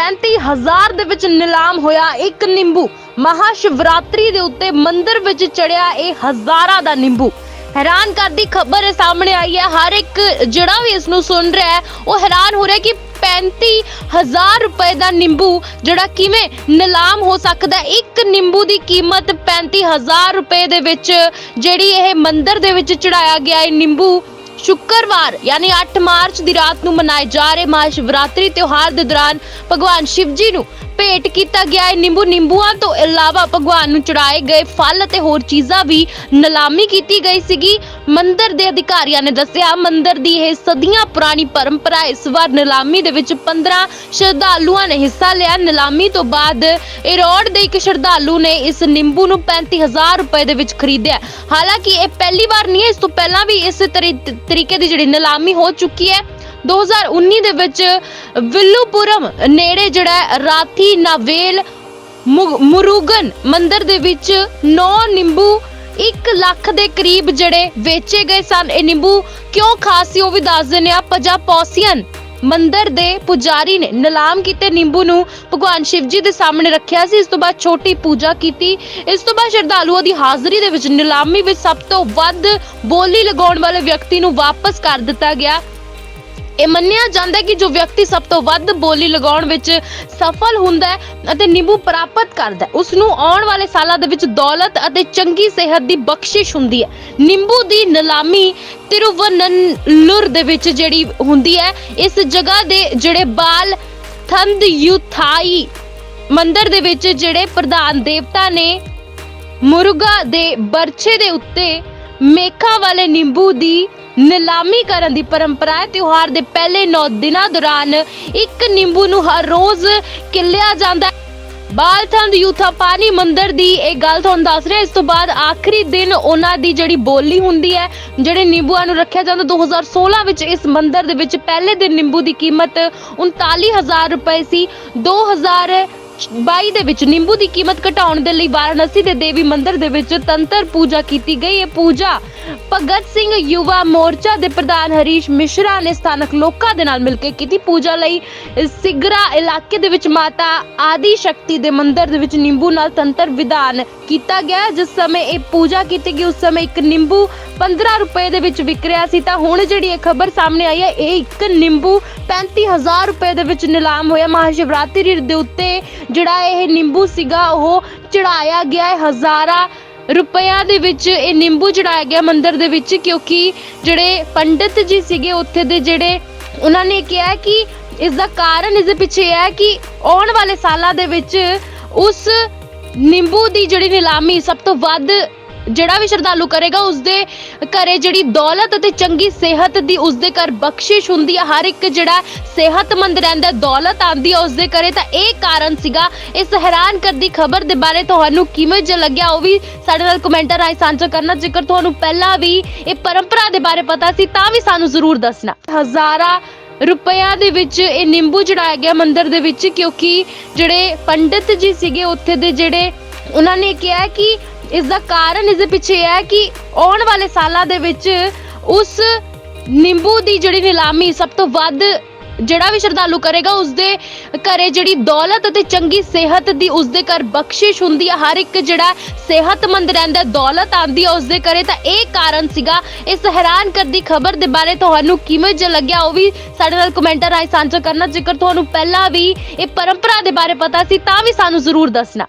35000 ਦੇ ਵਿੱਚ ਨਿਲਾਮ ਹੋਇਆ ਇੱਕ ਨਿੰਬੂ। ਮਹਾ ਸ਼ਿਵਰਾਤਰੀ ਦੇ ਉੱਤੇ ਮੰਦਿਰ ਵਿੱਚ ਚੜਿਆ ਇਹ ਹਜ਼ਾਰਾਂ ਦਾ ਨਿੰਬੂ। ਹੈਰਾਨ ਕਰਦੀ ਖਬਰ ਸਾਹਮਣੇ ਆਈ ਹੈ। ਹਰ ਇੱਕ ਜਿਹੜਾ ਵੀ ਇਸ ਨੂੰ ਸੁਣ ਰਿਹਾ ਹੈ, ਉਹ ਹੈਰਾਨ ਹੋ ਰਿਹਾ ਕਿ 35000 ਰੁਪਏ ਦਾ ਨਿੰਬੂ ਜਿਹੜਾ ਕਿਵੇਂ ਨਿਲਾਮ ਹੋ ਸਕਦਾ ਇੱਕ ਨਿੰਬੂ ਦੀ ਕੀਮਤ 35000 ਰੁਪਏ ਦੇ ਵਿੱਚ ਜਿਹੜੀ ਇਹ ਮੰਦਿਰ ਦੇ ਵਿੱਚ ਚੜਾਇਆ ਗਿਆ ਇਹ ਨਿੰਬੂ ਸ਼ੁੱਕਰਵਾਰ, ਯਾਨੀ 8 ਮਾਰਚ ਦੀ ਰਾਤ ਨੂੰ ਮਨਾਏ ਜਾ ਰਹੇ ਮਹਾ ਸ਼ਿਵਰਾਤਰੀ ਤਿਉਹਾਰ ਦੇ ਦੌਰਾਨ ਭਗਵਾਨ ਸ਼ਿਵ ਜੀ ਨੂੰ ਭੇਟ ਕੀਤਾ ਗਿਆ। ਹੈ ਨਿੰਬੂ ਨਿੰਬੂਆਂ ਤੋਂ ਇਲਾਵਾ ਭਗਵਾਨ ਨੂੰ ਚੜਾਏ ਗਏ ਫਲ ਅਤੇ ਹੋਰ ਚੀਜ਼ਾਂ ਵੀ ਨਿਲਾਮੀ ਕੀਤੀ ਗਈ ਸੀਗੀ। ਮੰਦਿਰ ਦੇ ਅਧਿਕਾਰੀਆਂ ਨੇ ਦੱਸਿਆ, ਮੰਦਿਰ ਦੀ ਇਹ ਸਦੀਆਂ ਪੁਰਾਣੀ ਪਰੰਪਰਾ ਇਸ ਵਾਰ ਨਿਲਾਮੀ ਦੇ ਵਿੱਚ 15 ਸ਼ਰਧਾਲੂਆਂ ਨੇ ਹਿੱਸਾ ਲਿਆ। ਨਿਲਾਮੀ ਤੋਂ ਬਾਅਦ ਇਰੋੜ ਦੇ ਇੱਕ ਸ਼ਰਧਾਲੂ ਨੇ ਇਸ ਨਿੰਬੂ ਨੂੰ 35000 ਰੁਪਏ ਦੇ ਵਿੱਚ ਖਰੀਦਿਆ। ਹਾਲਾਂਕਿ ਇਹ ਪਹਿਲੀ ਵਾਰ ਨਹੀਂ ਹੈ, ਇਸ ਤੋਂ ਪਹਿਲਾਂ ਵੀ ਇਸ ਤਰੀ- ਤਰੀਕੇ ਦੀ ਜਿਹੜੀ ਨਿਲਾਮੀ ਹੋ ਚੁੱਕੀ ਹੈ। 2019 ਦੇ ਵਿੱਚ ਵਿਲੂਪੁਰਮ ਨੇੜੇ ਜਿਹੜਾ ਰਾਥੀ ਨਾਵੇਲ ਮੁਰੂਗਨ ਮੰਦਿਰ ਦੇ ਵਿੱਚ 9 ਨਿੰਬੂ 1 ਲੱਖ ਦੇ ਕਰੀਬ ਜਿਹੜੇ ਵੇਚੇ ਗਏ ਸਨ। ਇਹ ਨਿੰਬੂ ਕਿਉਂ ਖਾਸ ਸੀ ਉਹ ਵੀ ਦੱਸ ਦਿੰਦੇ ਆ ਪਜਾ ਪੌਸੀਅਨ ਮੰਦਿਰ ਦੇ ਪੁਜਾਰੀ ਨੇ ਨਿਲਾਮ ਕੀਤੇ। ਨਿੰਬੂ ਨੂੰ ਭਗਵਾਨ ਸ਼ਿਵ ਜੀ ਦੇ ਸਾਹਮਣੇ ਰੱਖਿਆ ਸੀ। ਇਸ ਤੋਂ ਬਾਅਦ ਛੋਟੀ ਪੂਜਾ ਕੀਤੀ। ਇਸ ਤੋਂ ਬਾਅਦ ਸ਼ਰਧਾਲੂਆਂ ਦੀ ਹਾਜ਼ਰੀ ਦੇ ਵਿੱਚ ਨਿਲਾਮੀ ਵਿੱਚ ਸਭ ਤੋਂ ਵੱਧ ਬੋਲੀ ਲਗਾਉਣ ਵਾਲੇ ਵਿਅਕਤੀ ਨੂੰ ਵਾਪਸ ਕਰ ਦਿੱਤਾ ਗਿਆ। ਇਹ ਮੰਨਿਆ ਜਾਂਦਾ ਹੈ ਕਿ ਜੋ ਵਿਅਕਤੀ ਸਭ ਤੋਂ ਵੱਧ ਬੋਲੀ ਲਗਾਉਣ ਵਿੱਚ ਸਫਲ ਹੁੰਦਾ ਹੈ ਅਤੇ ਨਿੰਬੂ ਪ੍ਰਾਪਤ ਕਰਦਾ ਹੈ ਉਸ ਨੂੰ ਆਉਣ ਵਾਲੇ ਸਾਲਾਂ ਦੇ ਵਿੱਚ ਦੌਲਤ ਅਤੇ ਚੰਗੀ ਸਿਹਤ ਦੀ ਬਖਸ਼ਿਸ਼ ਹੁੰਦੀ ਹੈ। ਨਿੰਬੂ ਦੀ ਨਿਲਾਮੀ ਤਿਰੂਵਨੰਤਪੁਰ ਦੇ ਵਿੱਚ ਜਿਹੜੀ ਹੁੰਦੀ ਹੈ, ਇਸ ਜਗ੍ਹਾ ਦੇ ਜਿਹੜੇ ਬਾਲ ਥੰਦ ਯੂਥਾਈ ਮੰਦਿਰ ਦੇ ਵਿੱਚ ਜਿਹੜੇ ਪ੍ਰਧਾਨ ਦੇਵਤਾ ਨੇ, ਮੁਰਗਾ ਦੇ ਬਰਛੇ ਦੇ ਉੱਤੇ ਮੇਖਾਂ ਵਾਲੇ ਨਿੰਬੂ ਦੀ ਨਿਲਾਮੀ ਕਰਨ ਦੀ ਪਰੰਪਰਾ ਹੈ। ਤਿਉਹਾਰ ਦੇ ਪਹਿਲੇ 9 ਦਿਨਾਂ ਦੌਰਾਨ ਇੱਕ ਨਿੰਬੂ ਨੂੰ ਹਰ ਰੋਜ਼ ਕਿੱਲਿਆ ਜਾਂਦਾ ਹੈ। ਬਾਲਥੰਦ ਯੂਥਾ ਪਾਣੀ ਮੰਦਿਰ ਦੀ ਇਹ ਗੱਲ ਤੁਹਾਨੂੰ ਦੱਸ ਰਿਹਾ। ਇਸ ਤੋਂ ਬਾਅਦ ਆਖਰੀ ਦਿਨ ਉਹਨਾਂ ਦੀ ਜਿਹੜੀ ਬੋਲੀ ਹੁੰਦੀ ਹੈ, ਜਿਹੜੇ ਨਿੰਬੂਆਂ ਨੂੰ ਰੱਖਿਆ ਜਾਂਦਾ 2016 ਵਿੱਚ ਇਸ ਮੰਦਿਰ ਦੇ ਵਿੱਚ ਪਹਿਲੇ ਦਿਨ ਨਿੰਬੂ ਦੀ ਕੀਮਤ 39000 ਰੁਪਏ ਸੀ। 2000 22 ਦੇ ਵਿੱਚ ਨਿੰਬੂ ਦੀ ਕੀਮਤ ਘਟਾਉਣ ਦੇ ਲਈ ਵਾਰਾਣਸੀ ਦੇ ਦੇਵੀ ਮੰਦਿਰ ਦੇ ਵਿੱਚ ਤੰਤਰ ਪੂਜਾ ਕੀਤੀ ਗਈ। ਇਹ ਪੂਜਾ ਭਗਤ ਸਿੰਘ ਯੁਵਾ ਮੋਰਚਾ ਦੇ ਪ੍ਰਧਾਨ ਹਰੀਸ਼ ਮਿਸ਼ਰਾ ਨੇ ਸਥਾਨਕ ਲੋਕਾਂ ਦੇ ਨਾਲ ਮਿਲ ਕੇ ਕੀਤੀ। ਪੂਜਾ ਲਈ ਸਿਗਰਾ ਇਲਾਕੇ ਦੇ ਵਿੱਚ ਮਾਤਾ ਆਦੀ ਸ਼ਕਤੀ ਦੇ ਮੰਦਿਰ ਦੇ ਵਿੱਚ ਨਿੰਬੂ ਨਾਲ ਤੰਤਰ ਵਿਧਾਨ ਕੀਤਾ ਗਿਆ। ਜਿਸ ਸਮੇਂ ਇਹ ਪੂਜਾ ਕੀਤੀ ਗਈ, ਉਸ ਸਮੇਂ ਇੱਕ ਨਿੰਬੂ 15 ਰੁਪਏ ਦੇ ਵਿੱਚ ਵਿਕ ਰਿਹਾ ਸੀ। ਤਾਂ ਹੁਣ ਜਿਹੜੀ ਇਹ ਖਬਰ ਸਾਹਮਣੇ ਆਈ ਹੈ, ਇਹ ਇੱਕ ਨਿੰਬੂ 35000 ਰੁਪਏ ਦੇ ਵਿੱਚ ਨਿਲਾਮ ਹੋਇਆ। ਮਹਾਸ਼ਿਵਰਾਤਰੀ ਦੇ ਉੱਤੇ ਜਿਹੜਾ ਇਹ ਨਿੰਬੂ ਸੀਗਾ, ਉਹ ਚੜਾਇਆ ਗਿਆ ਹੈ ਹਜ਼ਾਰਾਂ ਰੁਪਿਆਂ ਦੇ ਵਿੱਚ। ਇਹ ਨਿੰਬੂ ਚੜਾਇਆ ਗਿਆ ਮੰਦਿਰ ਦੇ ਵਿੱਚ ਕਿਉਂਕਿ ਜਿਹੜੇ ਪੰਡਿਤ ਜੀ ਸੀਗੇ ਉੱਥੇ ਦੇ ਜਿਹੜੇ, ਉਹਨਾਂ ਨੇ ਕਿਹਾ ਕਿ ਇਸ ਦਾ ਕਾਰਨ ਇਸ ਦੇ ਪਿੱਛੇ ਇਹ ਹੈ ਕਿ ਆਉਣ ਵਾਲੇ ਸਾਲਾਂ ਦੇ ਵਿੱਚ ਉਸ ਨਿੰਬੂ ਦੀ ਜਿਹੜੀ ਨਿਲਾਮੀ ਸਭ ਤੋਂ ਵੱਧ ਜਿਹੜਾ ਵੀ ਸ਼ਰਧਾਲੂ ਕਰੇਗਾ, ਉਸਦੇ ਘਰੇ ਜਿਹੜੀ ਦੌਲਤ ਅਤੇ ਚੰਗੀ ਸਿਹਤ ਦੀ ਉਸਦੇ ਘਰ ਬਖਸ਼ਿਸ਼ ਹੁੰਦੀ ਹੈ ਹਰ ਇੱਕ ਜਿਹੜਾ ਸਿਹਤਮੰਦ ਰਹਿੰਦਾ, ਦੌਲਤ ਆਂਦੀ ਹੈ ਉਸਦੇ ਘਰੇ, ਤਾਂ ਇਹ ਕਾਰਨ ਸੀਗਾ। ਇਸ ਹੈਰਾਨ ਕਰਦੀ ਖਬਰ ਦੇ ਬਾਰੇ ਤੁਹਾਨੂੰ ਕਿਵੇਂ ਜਿਹਾ ਲੱਗਿਆ, ਉਹ ਵੀ ਸਾਡੇ ਨਾਲ ਕਮੈਂਟਰ ਰਾਹੀਂ ਸਾਂਝਾ ਕਰਨਾ। ਜੇਕਰ ਤੁਹਾਨੂੰ ਪਹਿਲਾਂ ਵੀ ਇਹ ਪਰੰਪਰਾ ਦੇ ਬਾਰੇ ਪਤਾ ਸੀ, ਤਾਂ ਵੀ ਸਾਨੂੰ ਜ਼ਰੂਰ ਦੱਸਣਾ। ਹਜ਼ਾਰਾਂ ਰੁਪਿਆਂ ਦੇ ਵਿੱਚ ਇਹ ਨਿੰਬੂ ਚੜਾਇਆ ਗਿਆ ਮੰਦਿਰ ਦੇ ਵਿੱਚ, ਕਿਉਂਕਿ ਜਿਹੜੇ ਪੰਡਿਤ ਜੀ ਸੀਗੇ, ਉੱਥੇ ਦੇ ਜਿਹੜੇ, ਉਹਨਾਂ ਨੇ ਕਿਹਾ ਕਿ ਇਸ ਦਾ ਕਾਰਨ ਇਸ ਦੇ ਪਿੱਛੇ ਇਹ ਹੈ ਕਿ ਆਉਣ ਵਾਲੇ ਸਾਲਾਂ ਦੇ ਵਿੱਚ ਉਸ ਨਿੰਬੂ ਦੀ ਜਿਹੜੀ ਨਿਲਾਮੀ ਸਭ ਤੋਂ ਵੱਧ ਜਿਹੜਾ ਵੀ ਸ਼ਰਧਾਲੂ ਕਰੇਗਾ ਉਸਦੇ ਘਰੇ ਜਿਹੜੀ ਦੌਲਤ ਅਤੇ ਚੰਗੀ ਸਿਹਤ ਦੀ ਉਸਦੇ ਘਰ ਬਖਸ਼ਿਸ਼ ਹੁੰਦੀ ਹੈ ਹਰ ਇੱਕ ਜਿਹੜਾ ਸਿਹਤਮੰਦ ਰਹਿੰਦਾ, ਦੌਲਤ ਆਂਦੀ ਹੈ ਉਸਦੇ ਘਰੇ, ਤਾਂ ਇਹ ਕਾਰਨ ਸੀਗਾ। ਇਸ ਹੈਰਾਨ ਕਰਦੀ ਖਬਰ ਦੇ ਬਾਰੇ ਤੁਹਾਨੂੰ ਕਿਵੇਂ ਜਿਹਾ ਲੱਗਿਆ, ਉਹ ਵੀ ਸਾਡੇ ਨਾਲ ਕਮੈਂਟਾਂ ਰਾਹੀਂ ਸਾਂਝਾ ਕਰਨਾ। ਜੇਕਰ ਤੁਹਾਨੂੰ ਪਹਿਲਾਂ ਵੀ ਇਹ ਪਰੰਪਰਾ ਦੇ ਬਾਰੇ ਪਤਾ ਸੀ, ਤਾਂ ਵੀ ਸਾਨੂੰ ਜ਼ਰੂਰ ਦੱਸਣਾ।